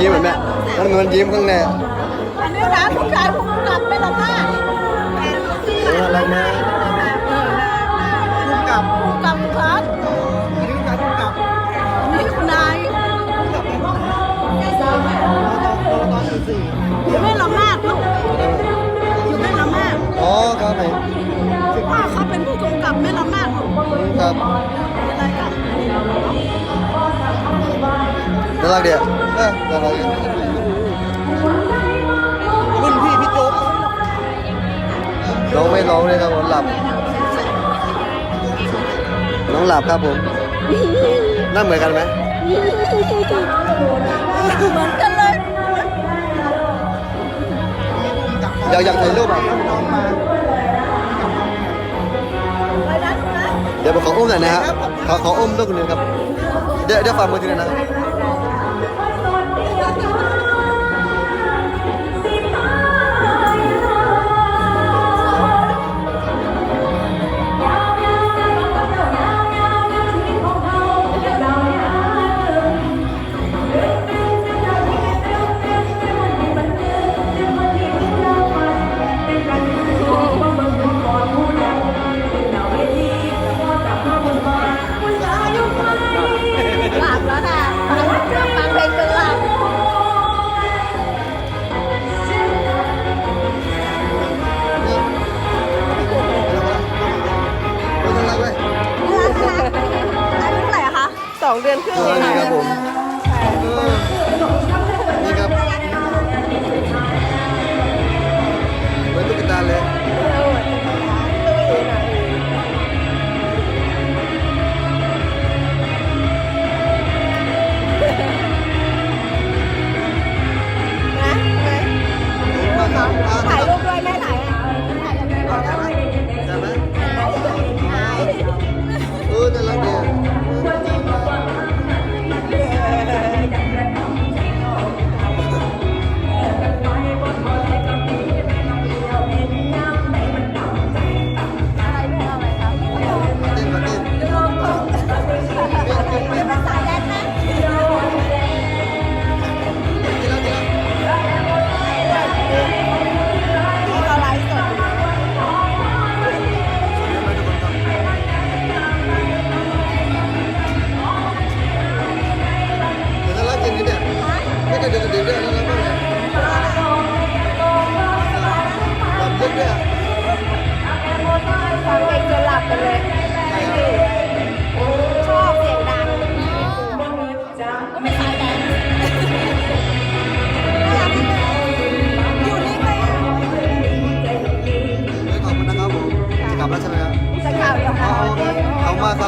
ยิ้มเห็นไหมมันมันยิ้มข้างในอันนี้ร้านผู้ชายผู้กลับไม่ละมากเอออะไรนะผู้กับผู้กลับครับอันนี้คือการผู้กับอันนี้คุณนายผู้กับเป็นคนตอนตอนสี่สี่อยู่ไม่ละมากลูกอยู่ไม่ละมากอ๋อครับผมพ่อเขาเป็นผู้กำกับไม่ละมากลูกครับ น่ารักดีอะเออน่ารักดีรุ่นพี่พี่โจ๊กน้องไม่ร้องเลยครับผมหลับ น้องหลับครับผมหน่าเหมือนกันไหมเหมือนกันเลยอยากอยากถ่ายรูปอะน้องมาไปร้านนะเดี๋ยวผมขออุ้มหน่อยนะฮะขอขออุ้มด้วยคนหนึงครับ เดี๋ยวเดี๋ยวฝากมือถือหน่อยนะ หลับแล้วค่ะฟังเพลงจนหลับน่ารักไหมอายุเท่าไหร่อะคะสองเดือนครึ่งเออนี่ครับผม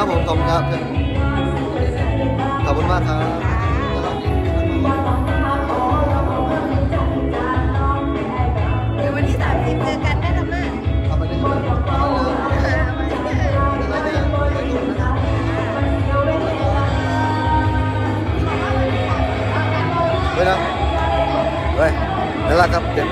ผมขอบคุณครับ ขอบคุณมากครับเดี๋ยววันที่สามสิบเจอกันได้แล้วแม่เอาไปเลยเอาไปเลยเฮ้ยนะเฮ้ยน่ารักครับเด็ก